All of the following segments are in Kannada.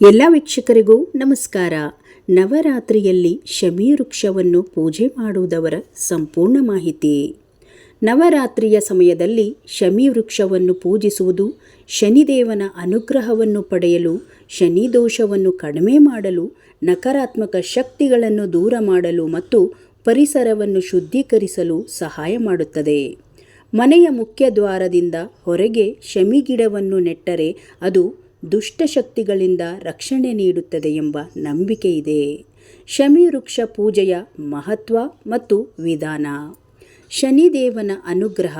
ಎಲ್ಲ ವೀಕ್ಷಕರಿಗೂ ನಮಸ್ಕಾರ. ನವರಾತ್ರಿಯಲ್ಲಿ ಶಮಿ ವೃಕ್ಷವನ್ನು ಪೂಜೆ ಮಾಡುವುದವರ ಸಂಪೂರ್ಣ ಮಾಹಿತಿ. ನವರಾತ್ರಿಯ ಸಮಯದಲ್ಲಿ ಶಮಿ ವೃಕ್ಷವನ್ನು ಪೂಜಿಸುವುದು ಶನಿದೇವನ ಅನುಗ್ರಹವನ್ನು ಪಡೆಯಲು, ಶನಿ ದೋಷವನ್ನು ಕಡಿಮೆ ಮಾಡಲು, ನಕಾರಾತ್ಮಕ ಶಕ್ತಿಗಳನ್ನು ದೂರ ಮಾಡಲು ಮತ್ತು ಪರಿಸರವನ್ನು ಶುದ್ಧೀಕರಿಸಲು ಸಹಾಯ ಮಾಡುತ್ತದೆ. ಮನೆಯ ಮುಖ್ಯ ದ್ವಾರದಿಂದ ಹೊರಗೆ ಶಮಿ ಗಿಡವನ್ನು ನೆಟ್ಟರೆ ಅದು ದುಷ್ಟಶಕ್ತಿಗಳಿಂದ ರಕ್ಷಣೆ ನೀಡುತ್ತದೆ ಎಂಬ ನಂಬಿಕೆ ಇದೆ. ಶಮಿ ವೃಕ್ಷ ಪೂಜೆಯ ಮಹತ್ವ ಮತ್ತು ವಿಧಾನ. ಶನಿದೇವನ ಅನುಗ್ರಹ.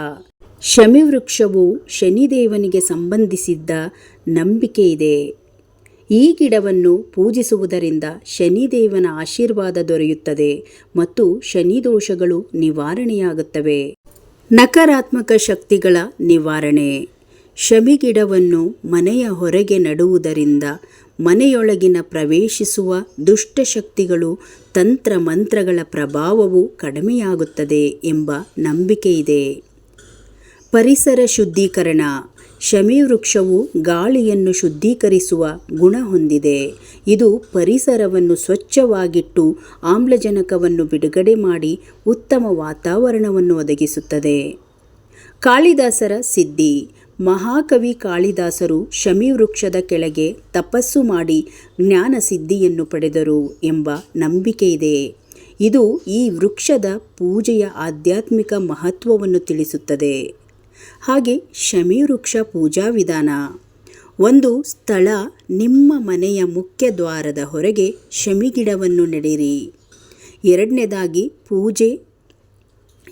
ಶಮಿ ವೃಕ್ಷವು ಶನಿದೇವನಿಗೆ ಸಂಬಂಧಿಸಿದ್ದ ನಂಬಿಕೆ ಇದೆ. ಈ ಗಿಡವನ್ನು ಪೂಜಿಸುವುದರಿಂದ ಶನಿದೇವನ ಆಶೀರ್ವಾದ ದೊರೆಯುತ್ತದೆ ಮತ್ತು ಶನಿ ದೋಷಗಳು ನಿವಾರಣೆಯಾಗುತ್ತವೆ. ನಕಾರಾತ್ಮಕ ಶಕ್ತಿಗಳ ನಿವಾರಣೆ. ಶಮಿ ಗಿಡವನ್ನು ಮನೆಯ ಹೊರಗೆ ನಡುವುದರಿಂದ ಮನೆಯೊಳಗಿನ ಪ್ರವೇಶಿಸುವ ದುಷ್ಟಶಕ್ತಿಗಳು ತಂತ್ರ ಮಂತ್ರಗಳ ಪ್ರಭಾವವು ಕಡಿಮೆಯಾಗುತ್ತದೆ ಎಂಬ ನಂಬಿಕೆ ಇದೆ. ಪರಿಸರ ಶುದ್ಧೀಕರಣ. ಶಮಿ ವೃಕ್ಷವು ಗಾಳಿಯನ್ನು ಶುದ್ಧೀಕರಿಸುವ ಗುಣ ಹೊಂದಿದೆ. ಇದು ಪರಿಸರವನ್ನು ಸ್ವಚ್ಛವಾಗಿಟ್ಟು ಆಮ್ಲಜನಕವನ್ನು ಬಿಡುಗಡೆ ಮಾಡಿ ಉತ್ತಮ ವಾತಾವರಣವನ್ನು ಒದಗಿಸುತ್ತದೆ. ಕಾಳಿದಾಸರ ಸಿದ್ಧಿ. ಮಹಾಕವಿ ಕಾಳಿದಾಸರು ಶಮಿ ವೃಕ್ಷದ ಕೆಳಗೆ ತಪಸ್ಸು ಮಾಡಿ ಜ್ಞಾನ ಸಿದ್ಧಿಯನ್ನು ಪಡೆದರು ಎಂಬ ನಂಬಿಕೆ ಇದೆ. ಇದು ಈ ವೃಕ್ಷದ ಪೂಜೆಯ ಆಧ್ಯಾತ್ಮಿಕ ಮಹತ್ವವನ್ನು ತಿಳಿಸುತ್ತದೆ. ಹಾಗೆ ಶಮಿ ವೃಕ್ಷ ಪೂಜಾ ವಿಧಾನ. ಒಂದು ಸ್ಥಳ ನಿಮ್ಮ ಮನೆಯ ಮುಖ್ಯ ದ್ವಾರದ ಹೊರಗೆ ಶಮಿಗಿಡವನ್ನು ನೆಡಿರಿ. ಎರಡನೇದಾಗಿ ಪೂಜೆ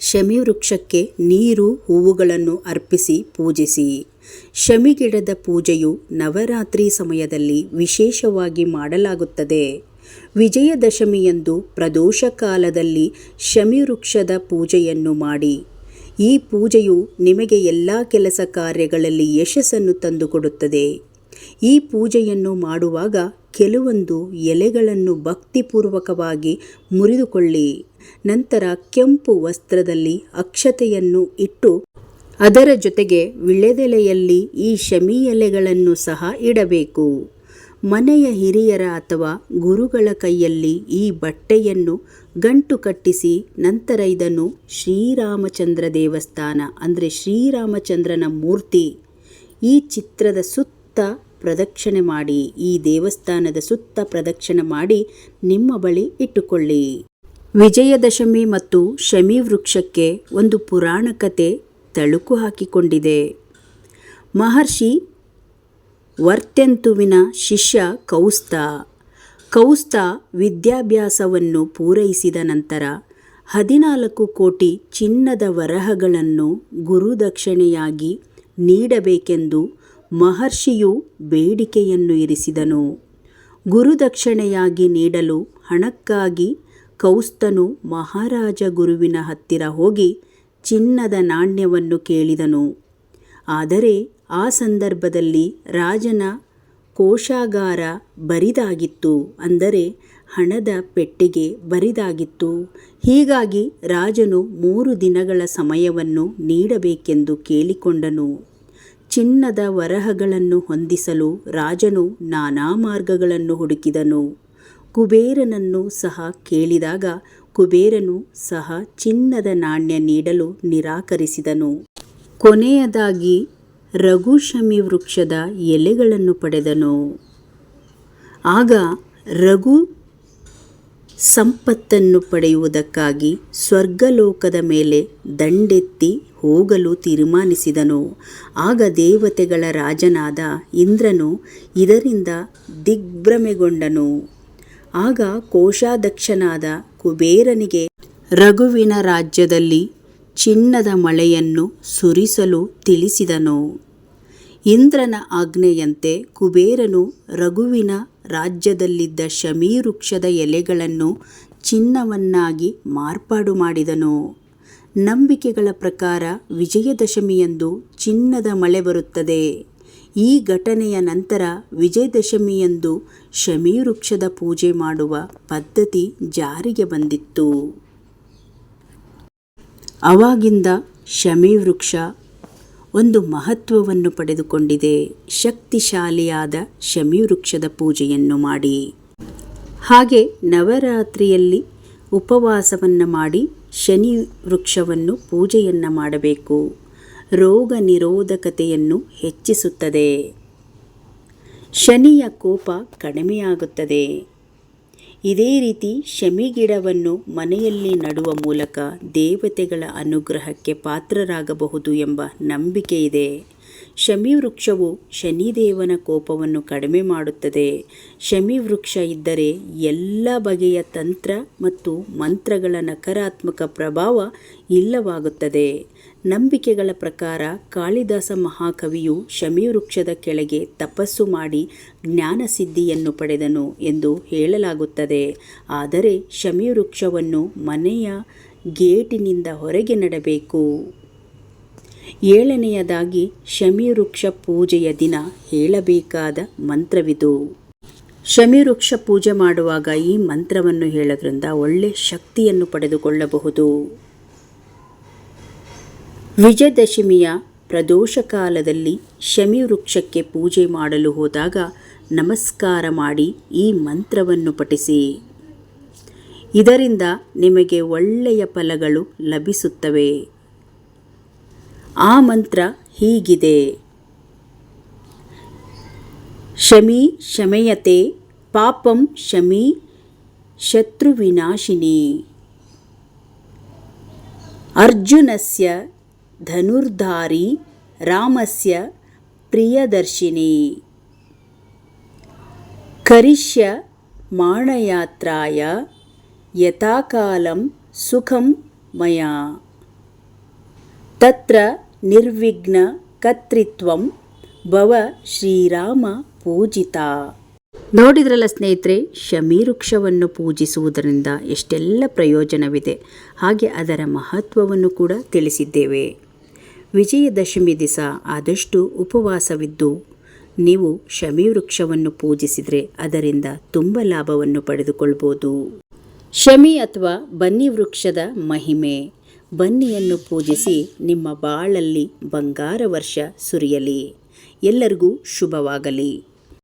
ಶಮಿ ವೃಕ್ಷಕ್ಕೆ ನೀರು, ಹೂವುಗಳನ್ನು ಅರ್ಪಿಸಿ ಪೂಜಿಸಿ. ಶಮಿಗಿಡದ ಪೂಜೆಯು ನವರಾತ್ರಿ ಸಮಯದಲ್ಲಿ ವಿಶೇಷವಾಗಿ ಮಾಡಲಾಗುತ್ತದೆ. ವಿಜಯದಶಮಿಯಂದು ಪ್ರದೋಷ ಕಾಲದಲ್ಲಿ ಶಮಿ ವೃಕ್ಷದ ಪೂಜೆಯನ್ನು ಮಾಡಿ. ಈ ಪೂಜೆಯು ನಿಮಗೆ ಎಲ್ಲ ಕೆಲಸ ಕಾರ್ಯಗಳಲ್ಲಿ ಯಶಸ್ಸನ್ನು ತಂದುಕೊಡುತ್ತದೆ. ಈ ಪೂಜೆಯನ್ನು ಮಾಡುವಾಗ ಕೆಲವೊಂದು ಎಲೆಗಳನ್ನು ಭಕ್ತಿಪೂರ್ವಕವಾಗಿ ಮುರಿದುಕೊಳ್ಳಿ. ನಂತರ ಕೆಂಪು ವಸ್ತ್ರದಲ್ಲಿ ಅಕ್ಷತೆಯನ್ನು ಇಟ್ಟು ಅದರ ಜೊತೆಗೆ ವಿಳೆದೆಲೆಯಲ್ಲಿ ಈ ಶಮಿ ಎಲೆಗಳನ್ನು ಸಹ ಇಡಬೇಕು. ಮನೆಯ ಹಿರಿಯರ ಅಥವಾ ಗುರುಗಳ ಕೈಯಲ್ಲಿ ಈ ಬಟ್ಟೆಯನ್ನು ಗಂಟು ಕಟ್ಟಿಸಿ ನಂತರ ಇದನ್ನು ಶ್ರೀರಾಮಚಂದ್ರ ದೇವಸ್ಥಾನ, ಅಂದರೆ ಶ್ರೀರಾಮಚಂದ್ರನ ಮೂರ್ತಿ. ಈ ಚಿತ್ರದ ಸುತ್ತ ಪ್ರದಕ್ಷಿಣೆ ಮಾಡಿ, ಈ ದೇವಸ್ಥಾನದ ಸುತ್ತ ಪ್ರದಕ್ಷಿಣೆ ಮಾಡಿ ನಿಮ್ಮ ಬಳಿ ಇಟ್ಟುಕೊಳ್ಳಿ. ವಿಜಯದಶಮಿ ಮತ್ತು ಶಮಿ ವೃಕ್ಷಕ್ಕೆ ಒಂದು ಪುರಾಣ ಕತೆ ತಳುಕು ಹಾಕಿಕೊಂಡಿದೆ. ಮಹರ್ಷಿ ವರ್ತ್ಯಂತುವಿನ ಶಿಷ್ಯ ಕೌಸ್ತ ಕೌಸ್ತ ವಿದ್ಯಾಭ್ಯಾಸವನ್ನು ಪೂರೈಸಿದ ನಂತರ ಹದಿನಾಲ್ಕು ಕೋಟಿ ಚಿನ್ನದ ವರಹಗಳನ್ನು ಗುರುದಕ್ಷಿಣೆಯಾಗಿ ನೀಡಬೇಕೆಂದು ಮಹರ್ಷಿಯು ಬೇಡಿಕೆಯನ್ನು ಇರಿಸಿದನು. ಗುರುದಕ್ಷಿಣೆಯಾಗಿ ನೀಡಲು ಹಣಕ್ಕಾಗಿ ಕೌಸ್ತನು ಮಹಾರಾಜ ಗುರುವಿನ ಹತ್ತಿರ ಹೋಗಿ ಚಿನ್ನದ ನಾಣ್ಯವನ್ನು ಕೇಳಿದನು. ಆದರೆ ಆ ಸಂದರ್ಭದಲ್ಲಿ ರಾಜನ ಕೋಶಾಗಾರ ಬರಿದಾಗಿತ್ತು ಅಂದರೆ ಹಣದ ಪೆಟ್ಟಿಗೆ ಬರಿದಾಗಿತ್ತು. ಹೀಗಾಗಿ ರಾಜನು ಮೂರು ದಿನಗಳ ಸಮಯವನ್ನು ನೀಡಬೇಕೆಂದು ಕೇಳಿಕೊಂಡನು. ಚಿನ್ನದ ವರಹಗಳನ್ನು ಹೊಂದಿಸಲು ರಾಜನು ನಾನಾ ಮಾರ್ಗಗಳನ್ನು ಹುಡುಕಿದನು. ಕುಬೇರನನ್ನು ಸಹ ಕೇಳಿದಾಗ ಕುಬೇರನು ಸಹ ಚಿನ್ನದ ನಾಣ್ಯ ನೀಡಲು ನಿರಾಕರಿಸಿದನು. ಕೊನೆಯದಾಗಿ ರಘುಶಮಿ ವೃಕ್ಷದ ಎಲೆಗಳನ್ನು ಪಡೆದನು. ಆಗ ರಘು ಸಂಪತ್ತನ್ನು ಪಡೆಯುವುದಕ್ಕಾಗಿ ಸ್ವರ್ಗಲೋಕದ ಮೇಲೆ ದಂಡೆತ್ತಿ ಹೋಗಲು ತೀರ್ಮಾನಿಸಿದನು. ಆಗ ದೇವತೆಗಳ ರಾಜನಾದ ಇಂದ್ರನು ಇದರಿಂದ ದಿಗ್ಭ್ರಮೆಗೊಂಡನು. ಆಗ ಕೋಶಾಧ್ಯಕ್ಷನಾದ ಕುಬೇರನಿಗೆ ರಘುವಿನ ರಾಜ್ಯದಲ್ಲಿ ಚಿನ್ನದ ಮಳೆಯನ್ನು ಸುರಿಸಲು ತಿಳಿಸಿದನು. ಇಂದ್ರನ ಆಜ್ಞೆಯಂತೆ ಕುಬೇರನು ರಘುವಿನ ರಾಜ್ಯದಲ್ಲಿದ್ದ ಶಮೀವೃಕ್ಷದ ಎಲೆಗಳನ್ನು ಚಿನ್ನವನ್ನಾಗಿ ಮಾರ್ಪಾಡು ಮಾಡಿದನು. ನಂಬಿಕೆಗಳ ಪ್ರಕಾರ ವಿಜಯದಶಮಿಯಂದು ಚಿನ್ನದ ಮಳೆ ಬರುತ್ತದೆ. ಈ ಘಟನೆಯ ನಂತರ ವಿಜಯದಶಮಿಯಂದು ಶಮೀ ವೃಕ್ಷದ ಪೂಜೆ ಮಾಡುವ ಪದ್ಧತಿ ಜಾರಿಗೆ ಬಂದಿತ್ತು. ಅವಾಗಿಂದ ಶಮಿ ವೃಕ್ಷ ಒಂದು ಮಹತ್ವವನ್ನು ಪಡೆದುಕೊಂಡಿದೆ. ಶಕ್ತಿಶಾಲಿಯಾದ ಶಮಿ ವೃಕ್ಷದ ಪೂಜೆಯನ್ನು ಮಾಡಿ. ಹಾಗೆ ನವರಾತ್ರಿಯಲ್ಲಿ ಉಪವಾಸವನ್ನು ಮಾಡಿ ಶನಿ ವೃಕ್ಷವನ್ನು ಪೂಜೆಯನ್ನು ಮಾಡಬೇಕು. ರೋಗ ನಿರೋಧಕತೆಯನ್ನು ಹೆಚ್ಚಿಸುತ್ತದೆ. ಶನಿಯ ಕೋಪ ಕಡಿಮೆಯಾಗುತ್ತದೆ. ಇದೇ ರೀತಿ ಶಮಿ ಗಿಡವನ್ನು ಮನೆಯಲ್ಲಿ ನಡುವ ಮೂಲಕ ದೇವತೆಗಳ ಅನುಗ್ರಹಕ್ಕೆ ಪಾತ್ರರಾಗಬಹುದು ಎಂಬ ನಂಬಿಕೆ ಇದೆ ಶಮಿ ವೃಕ್ಷವು ಶನಿದೇವನ ಕೋಪವನ್ನು ಕಡಿಮೆ ಮಾಡುತ್ತದೆ. ಶಮಿ ವೃಕ್ಷ ಇದ್ದರೆ ಎಲ್ಲ ಬಗೆಯ ತಂತ್ರ ಮತ್ತು ಮಂತ್ರಗಳ ನಕಾರಾತ್ಮಕ ಪ್ರಭಾವ ಇಲ್ಲವಾಗುತ್ತದೆ. ನಂಬಿಕೆಗಳ ಪ್ರಕಾರ ಕಾಳಿದಾಸ ಮಹಾಕವಿಯು ಶಮೀವೃಕ್ಷದ ಕೆಳಗೆ ತಪಸ್ಸು ಮಾಡಿ ಜ್ಞಾನಸಿದ್ಧಿಯನ್ನು ಪಡೆದನು ಎಂದು ಹೇಳಲಾಗುತ್ತದೆ. ಆದರೆ ಶಮಿ ವೃಕ್ಷವನ್ನು ಮನೆಯ ಗೇಟಿನಿಂದ ಹೊರಗೆ ನೆಡಬೇಕು. ಏಳನೆಯದಾಗಿ ಶಮೀವೃಕ್ಷ ಪೂಜೆಯ ದಿನ ಹೇಳಬೇಕಾದ ಮಂತ್ರವಿದು. ಶಮೀವೃಕ್ಷ ಪೂಜೆ ಮಾಡುವಾಗ ಈ ಮಂತ್ರವನ್ನು ಹೇಳೋದ್ರಿಂದ ಒಳ್ಳೆ ಶಕ್ತಿಯನ್ನು ಪಡೆದುಕೊಳ್ಳಬಹುದು. ವಿಜಯದಶಮಿಯ ಪ್ರದೋಷ ಕಾಲದಲ್ಲಿ ಶಮೀವೃಕ್ಷಕ್ಕೆ ಪೂಜೆ ಮಾಡಲು ಹೋದಾಗ ನಮಸ್ಕಾರ ಮಾಡಿ ಈ ಮಂತ್ರವನ್ನು ಪಠಿಸಿ. ಇದರಿಂದ ನಿಮಗೆ ಒಳ್ಳೆಯ ಫಲಗಳು ಲಭಿಸುತ್ತವೆ. ಆ ಮಂತ್ರ ಹೀಗಿದೆ ಶಮಿ ಶಮಯತೆ ಪಾಪಂ ಶಮಿ ಶತ್ರುವಿನಾಶಿನಿ ಅರ್ಜುನಸ್ಯ ಧನುರ್ಧಾರಿ ರಾಮಸ್ಯ ಪ್ರಿಯದರ್ಶಿನಿ ಕರಿಷ್ಯ ಮಾಣಯಾತ್ರಾಯ ಯಥಾಕಾಲಂ ಸುಖಂ ಮಯಾ ತತ್ರ ನಿರ್ವಿಘ್ನ ಕರ್ತೃತ್ವಂ ಭವ ಶ್ರೀರಾಮ ಪೂಜಿತ. ನೋಡಿದ್ರಲ್ಲ ಸ್ನೇಹಿತರೆ ಶಮಿ ವೃಕ್ಷವನ್ನು ಪೂಜಿಸುವುದರಿಂದ ಎಷ್ಟೆಲ್ಲ ಪ್ರಯೋಜನವಿದೆ. ಹಾಗೆ ಅದರ ಮಹತ್ವವನ್ನು ಕೂಡ ತಿಳಿಸಿದ್ದೇವೆ. ವಿಜಯದಶಮಿ ದಿವಸ ಆದಷ್ಟು ಉಪವಾಸವಿದ್ದು, ನೀವು ಶಮಿ ವೃಕ್ಷವನ್ನು ಪೂಜಿಸಿದರೆ ಅದರಿಂದ ತುಂಬ ಲಾಭವನ್ನು ಪಡೆದುಕೊಳ್ಬೋದು. ಶಮಿ ಅಥವಾ ಬನ್ನಿ ವೃಕ್ಷದ ಮಹಿಮೆ. ಬನ್ನಿಯನ್ನು ಪೂಜಿಸಿ ನಿಮ್ಮ ಬಾಳಲ್ಲಿ ಬಂಗಾರ ವರ್ಷ ಸುರಿಯಲಿ. ಎಲ್ಲರಿಗೂ ಶುಭವಾಗಲಿ.